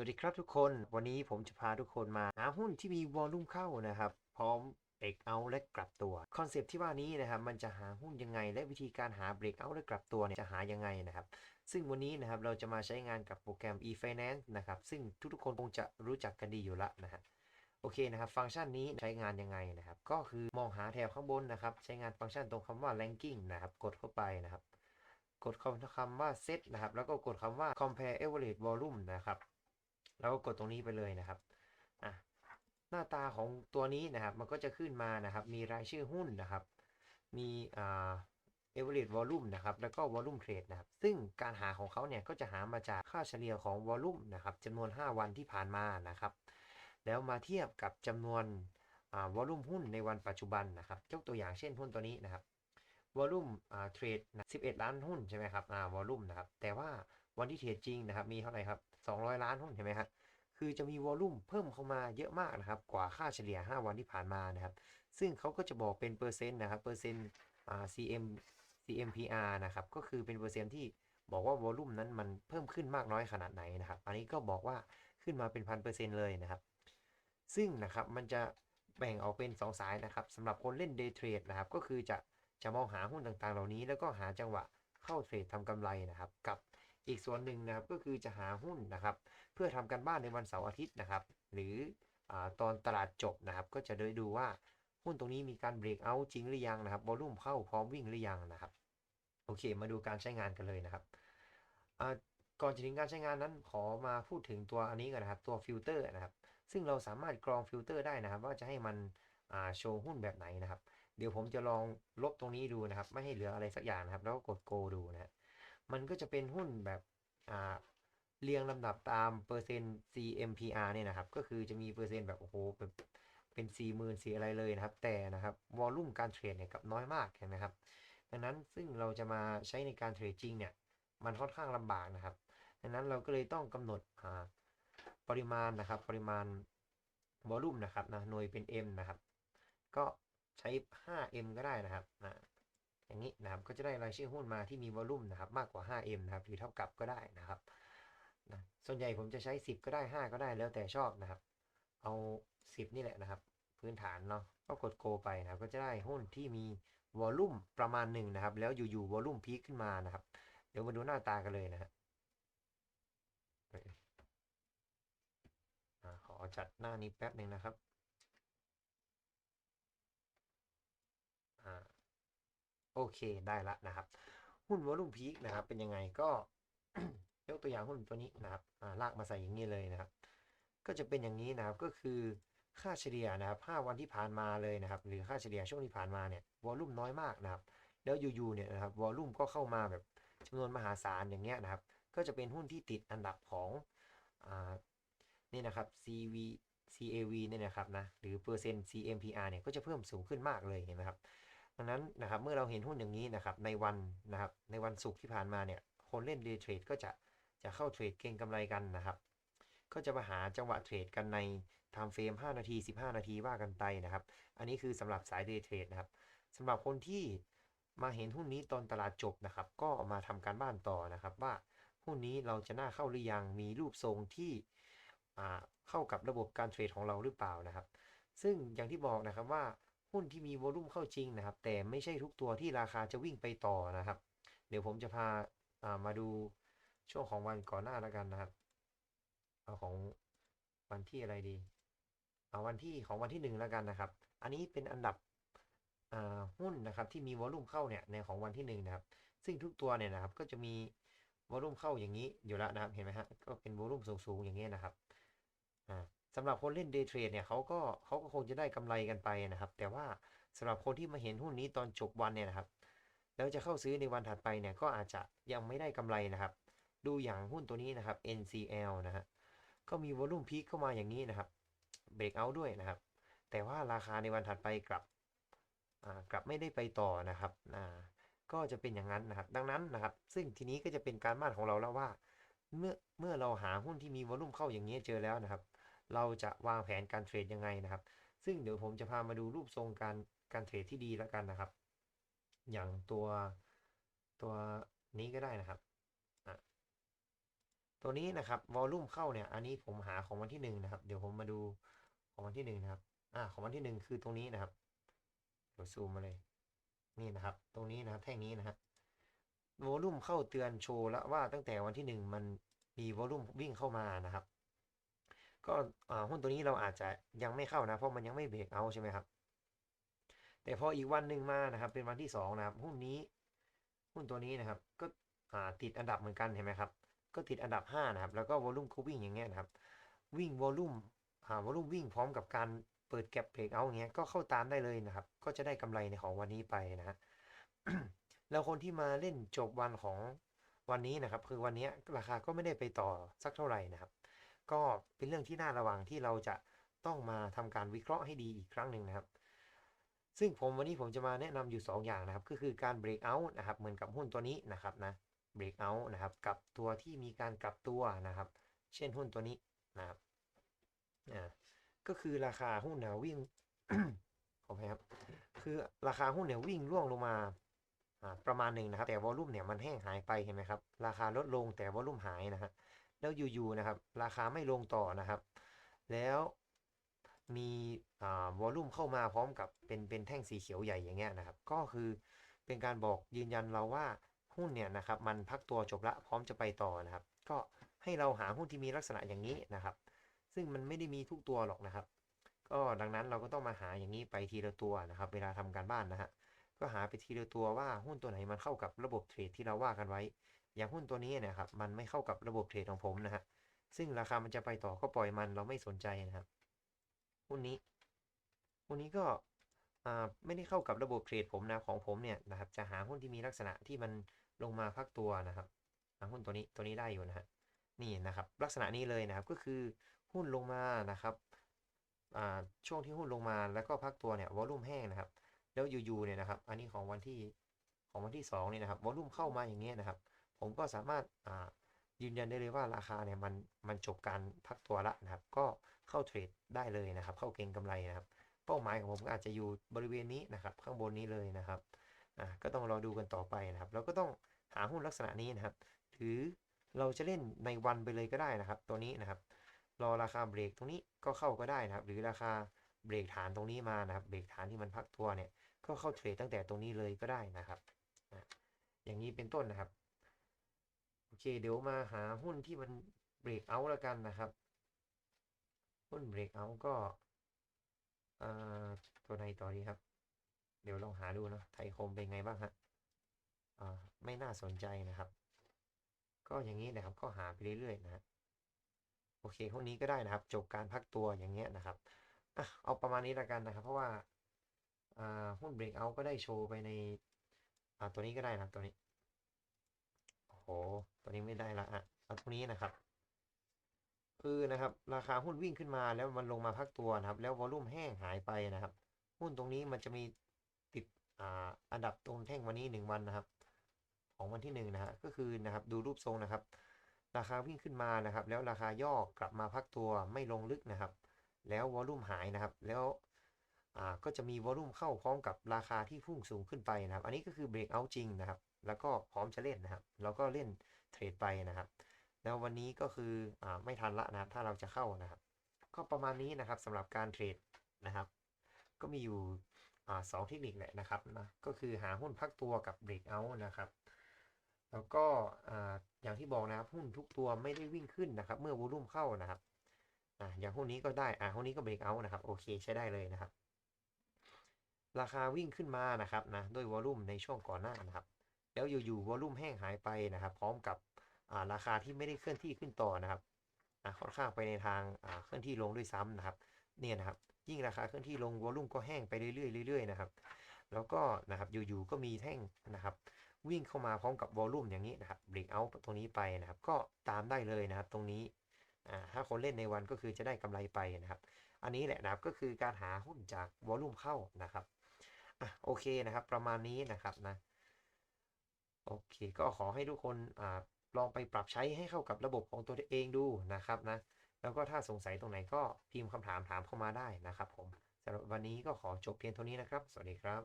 วัสดีครับทุกคน วันนี้ผมจะพาทุกคนมาหาหุ้นที่มีวอลลุ่มเข้านะครับ พร้อมเบรกเอาและกลับตัว คอนเซปต์ที่ว่านี้นะครับ มันจะหาหุ้นยังไง และวิธีการหาเบรกเอาและกลับตัวเนี่ยจะหายังไงนะครับ ซึ่งวันนี้นะครับเราจะมาใช้งานกับโปรแกรม e-finance นะครับ ซึ่งทุกๆคนคงจะรู้จักกันดีอยู่ละนะฮะโอเคนะครับ ฟังก์ชันนี้ใช้งานยังไงนะครับ ก็คือมองหาแถวข้างบนนะครับ ใช้งานฟังก์ชันตรงคำว่า ranking นะครับ กดเข้าไปนะครับ กดคำคำว่า set นะครับ แล้วก็กดคำว่า compare average volume นะครับ แล้วก็กดตรงนี้ไปเลยนะครับอะหน้าตาของตัวนี้นะครับ มันก็จะขึ้นมานะครับ มีรายชื่อหุ้นนะครับ มีอ่า average volume นะครับ แล้วก็ volume trade นะครับ ซึ่งการหาของเขาเนี่ยก็จะหามาจากค่าเฉลี่ยของ volume นะครับจำนวน 5 วันที่ผ่านมานะครับ แล้วมาเทียบกับจำนวนวอลุ่มหุ้นในวันปัจจุบันนะครับยกตัวอย่างเช่นหุ้นตัวนี้นะครับวอลุ่มเทรด11ล้านหุ้นใช่ไหมครับวอลุ่มนะครับ แต่ว่า วันที่เทรดจริงนะครับ มีเท่าไหร่ครับ 200 ล้านหุ้นใช่ไหมครับคือจะมีวอลุ่มเพิ่มเข้ามาเยอะมากนะครับ กว่าค่าเฉลี่ย 5 วันที่ผ่านมานะครับ ซึ่งเขาก็จะบอกเป็นเปอร์เซ็นต์นะครับเปอร์เซ็นต์ CM CMPR นะครับ ก็คือเป็นเปอร์เซ็นต์ที่บอกว่าวอลุ่มนั้นมันเพิ่มขึ้นมากน้อยขนาดไหนนะครับ อันนี้ก็บอกว่าขึ้นมาเป็นพันเปอร์เซ็นต์เลยนะครับ ซึ่งนะครับมันจะแบ่งออกเป็น 2 สายนะครับสำหรับคนเล่น day trade นะครับ ก็คือจะจะมองหาหุ้นต่างๆ เหล่านี้ แล้วก็หาจังหวะเข้าเทรดทำกำไรนะครับ กับ อีกส่วนหนึ่งนะครับก็คือจะหาหุ้นนะครับ เพื่อทำการบ้านในวันเสาร์อาทิตย์นะครับ หรืออตอนตลาดจบนะครับ ก็จะได้ดูว่าหุ้นตรงนี้มีการเบรกเอาจริงหรือยังนะครับวอลุ่มเข้าพร้อมวิ่งหรือยังนะครับ โอเค มาดูการใช้งานกันเลยนะครับก่อนจะถึงการใช้งานนั้นขอมาพูดถึงตัวอันนี้กันนะครับ ตัวฟิลเตอร์นะครับ ซึ่งเราสามารถกรองฟิลเตอร์ได้นะครับ ว่าจะให้มันโชว์หุ้นแบบไหนนะครับ เดี๋ยวผมจะลองลบตรงนี้ดูนะครับ ไม่ให้เหลืออะไรสักอย่างนะครับ แล้วก็กด go ดูนะฮะ มันก็จะเป็นหุ้นแบบอ่าเรียงลำดับตามเปอร์เซ็นต์ CMPR เนี่ยนะครับ ก็คือจะมีเปอร์เซ็นต์แบบโอ้โหแบบเป็น4 0,000ื่นสี่อะไรเลยนะครับ แต่นะครับวอลลุ่มการเทรดเนี่ยกับน้อยมากนไหมครับ ดังนั้นซึ่งเราจะมาใช้ในการเทรดจริงเนี่ยมันค่อนข้างลำบากนะครับ ดังนั้นเราก็เลยต้องกำหนดอ่าปริมาณนะครับ ปริมาณวอลลุ่มนะครับนะหน่วยเป็น M นะครับ ก็ใช้ 5M ก็ได้นะครับนะ อย่างนี้นะครับก็จะได้รายชื่อหุ้นมาที่มีวอลลุ่มนะครับมากกว่า 5M นะครับหรือเท่ากับก็ได้นะครับนะส่วนใหญ่ผมจะใช้ 10 ก็ได้ 5 ก็ได้แล้วแต่ชอบนะครับ เอา 10 นี่แหละนะครับ พื้นฐานเนาะก็กดโกไปนะครับก็จะได้หุ้นที่มีวอลลุ่มประมาณหนึ่งนะครับ แล้วอยู่ๆวอลลุ่มพีคขึ้นมานะครับ เดี๋ยวมาดูหน้าตากันเลยนะฮะขอจัดหน้านี้แป๊บหนึ่งนะครับ อ่า โอเคได้ละนะครับ หุ้นวอลุ่มพีคนะครับ เป็นยังไงก็ยกตัวอย่างหุ้นตัวนี้นะครับาลากมาใส่อย่างนี้เลยนะครับ ก็จะเป็นอย่างนี้นะครับก็คือค่าเฉลี่ยนะครับ5วันที่ผ่านมาเลยนะครับ หรือค่าเฉลี่ยช่วงที่ผ่านมาเนี่ยวอลุ่มน้อยมากนะครับ แล้วอยู่ๆเนี่ยนะครับวอลุ่มก็เข้ามาแบบจำนวนมหาศาลอย่างเงี้ยนะครับ ก็จะเป็นหุ้นที่ติดอันดับของอนี่นะครับ CV CAV เนี่ยนะครับนะหรือเปอร์เซ็นต์ CMPR เนี่ยก็จะเพิ่มสูงขึ้นมากเลยเห็นไหมครับ ดังนั้นนะครับเมื่อเราเห็นหุ้นอย่างนี้นะครับในวันนะครับในวันศุกร์ที่ผ่านมาเนี่ยคนเล่น day trade ก็จะจะเข้าเทรดเก็งกำไรกันนะครับ ก็จะมาหาจังหวะเทรดกันใน time frame 5นาที 15 นาทีว่ากันไปนะครับ อันนี้คือสำหรับสาย day trade นะครับสำหรับคนที่มาเห็นหุ้นนี้ตอนตลาดจบนะครับ ก็มาทำการบ้านต่อนะครับ ว่าหุ้นนี้เราจะน่าเข้าหรือยังมีรูปทรงที่เข้ากับระบบการเทรดของเราหรือเปล่านะครับ ซึ่งอย่างที่บอกนะครับว่า หุ้นที่มีวอลุ่มเข้าจริงนะครับ แต่ไม่ใช่ทุกตัวที่ราคาจะวิ่งไปต่อนะครับ เดี๋ยวผมจะพาามาดูช่วงของวันก่อนหน้าแล้วกันนะครับ เอาของวันที่อะไรดี เอาวันที่ของวันที่หนึ่งแล้วกันนะครับ อันนี้เป็นอันดับหุ้นนะครับที่มีวอลุ่มเข้าเนี่ยในของวันที่หนึ่งนะครับ ซึ่งทุกตัวเนี่ยนะครับก็จะมีวอลุ่มเข้าอย่างนี้อยู่แล้วนะครับ เห็นไหมฮะ ก็เป็นวอลุ่มสูงๆอย่างนี้นะครับ อ่า สำหรับคนเล่น day trade เนี่ยเขาก็เขาก็คงจะได้กำไรกันไปนะครับ แต่ว่าสำหรับคนที่มาเห็นหุ้นนี้ตอนจบวันเนี่ยนะครับ แล้วจะเข้าซื้อในวันถัดไปเนี่ยก็อาจจะยังไม่ได้กำไรนะครับ ดูอย่างหุ้นตัวนี้นะครับ NCL นะฮะก็มีวอลุ่มพีคเข้ามาอย่างนี้นะครับเบรกเอาด้วยนะครับ แต่ว่าราคาในวันถัดไปกลับกลับไม่ได้ไปต่อนะครับก็จะเป็นอย่างนั้นนะครับ ดังนั้นนะครับ ซึ่งทีนี้ก็จะเป็นการบ้านของเราแล้วว่า เมื่อเมื่อเราหาหุ้นที่มีวอลุ่มเข้าอย่างนี้เจอแล้วนะครับ เราจะวางแผนการเทรดยังไงนะครับ ซึ่งเดี๋ยวผมจะพามาดูรูปทรงการการเทรดที่ดีแล้วกันนะครับ อย่างตัวตัวนี้ก็ได้นะครับตัวนี้นะครับวอลลุ่มเข้าเนี่ยอันนี้ผมหาของวันที่หนึ่งนะครับ เดี๋ยวผมมาดูของวันที่หนึ่งนะครับอ่าของวันที่หนึ่งคือตรงนี้นะครับเดี๋ยวซูมมาเลยนี่นะครับ ตรงนี้นะครับแท่งนี้นะฮะวอลลุ่มเข้าเตือนโชว์แล้วว่าตั้งแต่วันที่หนึ่งมันมีวอลลุ่มวิ่งเข้ามานะครับ ก็หุ้นตัวนี้เราอาจจะยังไม่เข้านะ เพราะมันยังไม่เบรกเอาใช่ไหมครับ แต่พออีกวันหนึ่งมานะครับ เป็นวันที่สองนะครับหุ้นนี้ หุ้นตัวนี้นะครับ ก็ติดอันดับเหมือนกันเห็นไหมครับ ก็ติดอันดับ 5 นะครับ แล้วก็วอลลุ่มก็วิ่งอย่างเงี้ยนะครับ วิ่งวอลลุ่มวอลลุ่มวิ่งพร้อมกับการเปิดแก็บเบรกเอาอย่างเงี้ย ก็เข้าตามได้เลยนะครับ ก็จะได้กำไรในของวันนี้ไปนะฮะแล้วคนที่มาเล่นจบวันของวันนี้นะครับ คือวันนี้ราคาก็ไม่ได้ไปต่อสักเท่าไหร่นะครับ ก็เป็นเรื่องที่น่าระวังที่เราจะต้องมาทำการวิเคราะห์ให้ดีอีกครั้งหนึ่งนะครับ ซึ่งผมวันนี้ผมจะมาแนะนำอยู่ 2 อย่างนะครับ ก็คือการ break out นะครับ เหมือนกับหุ้นตัวนี้นะครับนะ break out นะครับ กับตัวที่มีการกลับตัวนะครับ เช่นหุ้นตัวนี้นะครับอ่าก็คือราคาหุ้นเนี่ยวิ่งขออภัยครับคือราคาหุ้นเนี่ยวิ่งร่วงลงมาประมาณหนึ่งนะครับ แต่วอลุ่มเนี่ยมันแห้งหายไปเห็นไหมครับ ราคาลดลงแต่วอลุ่มหายนะฮะ แล้วอยู่ๆนะครับ ราคาไม่ลงต่อนะครับ แล้วมีวอลลุ่มเข้ามาพร้อมกับเป็นเป็นแท่งสีเขียวใหญ่อย่างเงี้ยนะครับ ก็คือเป็นการบอกยืนยันเราว่าหุ้นเนี่ยนะครับมันพักตัวจบละพร้อมจะไปต่อนะครับ ก็ให้เราหาหุ้นที่มีลักษณะอย่างนี้นะครับ ซึ่งมันไม่ได้มีทุกตัวหรอกนะครับ ก็ดังนั้นเราก็ต้องมาหาอย่างนี้ไปทีละตัวนะครับ เวลาทำการบ้านนะฮะก็หาไปทีละตัวว่าหุ้นตัวไหนมันเข้ากับระบบเทรดที่เราว่ากันไว้ อย่างหุ้นตัวนี้เนะครับ มันไม่เข้ากับระบบเทรดของผมนะฮะ ซึ่งราคามันจะไปต่อก็ปล่อยมันเราไม่สนใจนะครับ หุ้นนี้ หุ้นนี้ก็ไม่ได้เข้ากับระบบเทรดผมนะของผมเนี่ยนะครับ จะหาหุ้นที่มีลักษณะที่มันลงมาพักตัวนะครับหาหุ้นตัวนี้ตัวนี้ได้อยู่นะฮะ นี่นะครับ ลักษณะนี้เลยนะครับ ก็คือหุ้นลงมานะครับช่วงที่หุ้นลงมาแล้วก็พักตัวเนี่ยวอลุ่มแห้งนะครับ แล้วอยู่ๆเนี่ยนะครับ อันนี้ของวันที่ของวันที่สองนี่นะครับวอลุ่มเข้ามาอย่างเงี้ยนะครับ ผมก็สามารถยืนยันได้เลยว่าราคาเนี่ยมันมันจบการพักตัวละนะครับ ก็เข้าเทรดได้เลยนะครับ เข้าเก็งกำไรนะครับ เป้าหมายของผมอาจจะอยู่บริเวณนี้นะครับ ข้างบนนี้เลยนะครับอ่าก็ต้องรอดูกันต่อไปนะครับแล้วก็ต้องหาหุ้นลักษณะนี้นะครับ หรือเราจะเล่นในวันไปเลยก็ได้นะครับ ตัวนี้นะครับ รอราคาเบรกตรงนี้ก็เข้าก็ได้นะครับ หรือราคาเบรกฐานตรงนี้มานะครับ เบรกฐานที่มันพักตัวเนี่ย ก็เข้าเทรดตั้งแต่ตรงนี้เลยก็ได้นะครับ อย่างนี้เป็นต้นนะครับ เค เดี๋ยวมาหาหุ้นที่มันเบรกเอาแล้วกันนะครับ หุ้นเบรกเอาก็ตัวไหนต่อดีครับ เดี๋ยวลองหาดูเนอะไทยคมเป็นไงบ้างฮะไม่น่าสนใจนะครับ ก็อย่างนี้นะครับก็หาไปเรื่อยๆนะโอเคพวกนี้ก็ได้นะครับ จบการพักตัวอย่างเงี้ยนะครับอะเอาประมาณนี้แล้วกันนะครับ เพราะว่าหุ้นเบรกเอาก็ได้โชว์ไปในตัวนี้ก็ได้นะครับตัวนี้ ตัวนี้ไม่ได้ละอะเอาตัวนี้นะครับ คือนะครับ ราคาหุ้นวิ่งขึ้นมาแล้วมันลงมาพักตัวนะครับ แล้ววอลลุ่มแห้งหายไปนะครับ หุ้นตรงนี้มันจะมีติดอ่าอันดับตรงแท่งวันนี้หนึ่งวันนะครับ ของวันที่หนึ่งนะฮะก็คือนะครับดูรูปทรงนะครับ ราคาวิ่งขึ้นมานะครับ แล้วราคาย่อกลับมาพักตัวไม่ลงลึกนะครับ แล้ววอลลุ่มหายนะครับ แล้ว ก็จะมีวอลุ่มเข้าพร้อมกับราคาที่พุ่งสูงขึ้นไปนะครับ อันนี้ก็คือเบรกเอาจริงนะครับ แล้วก็พร้อมจะเล่นนะครับ แล้วก็เล่นเทรดไปนะครับ แล้ววันนี้ก็คืออไม่ทันละนะครับ ถ้าเราจะเข้านะครับ ก็ประมาณนี้นะครับสำหรับการเทรดนะครับ ก็มีอยู่สองเทคนิคแหละนะครับนะ ก็คือหาหุ้นพักตัวกับเบรกเอานะครับ แล้วก็อ่าอย่างที่บอกนะครับหุ้นทุกตัวไม่ได้วิ่งขึ้นนะครับ เมื่อวอลุ่มเข้านะครับออย่างหุ้นนี้ก็ได้ อ่าหุ้นนี้ก็เบรกเอานะครับ โอเคใช้ได้เลยนะครับ ราคาวิ่งขึ้นมานะครับนะด้วยวอลุ่มในช่วงก่อนหน้านะครับ แล้วอยู่ๆวอลุ่มแห้งหายไปนะครับ พร้อมกับาราคาที่ไม่ได้เคลื่อนที่ขึ้นต่อนะครับอ่าค่อนข้างไปในทางเคลื่อนที่ลงด้วยซ้ำนะครับ เนี่ยนะครับ ยิ่งราคาเคลื่อนที่ลงวอลุ่มก็แห้งไปเรื่อยๆเรื่อยๆนะครับ แล้วก็นะครับอยู่ๆก็มีแท่งนะครับ วิ่งเข้ามาพร้อมกับวอลลุ่มอย่างนี้นะครับเบรกเอาตรงนี้ไปนะครับ ก็ตามได้เลยนะครับ ตรงนี้ถ้าคนเล่นในวันก็คือจะได้กำไรไปนะครับ อันนี้แหละนะครับก็คือการหาหุ้นจากวอลลุ่มเข้านะครับ อะโอเคนะครับ ประมาณนี้นะครับนะโอเค ก็ขอให้ทุกคนอ่าลองไปปรับใช้ให้เข้ากับระบบของตัวเองดูนะครับนะแล้วก็ถ้าสงสัยตรงไหนก็พิมพ์คำถามถามเข้ามาได้นะครับผมสำหรับวันนี้ก็ขอจบเพียงเท่านี้นะครับ สวัสดีครับ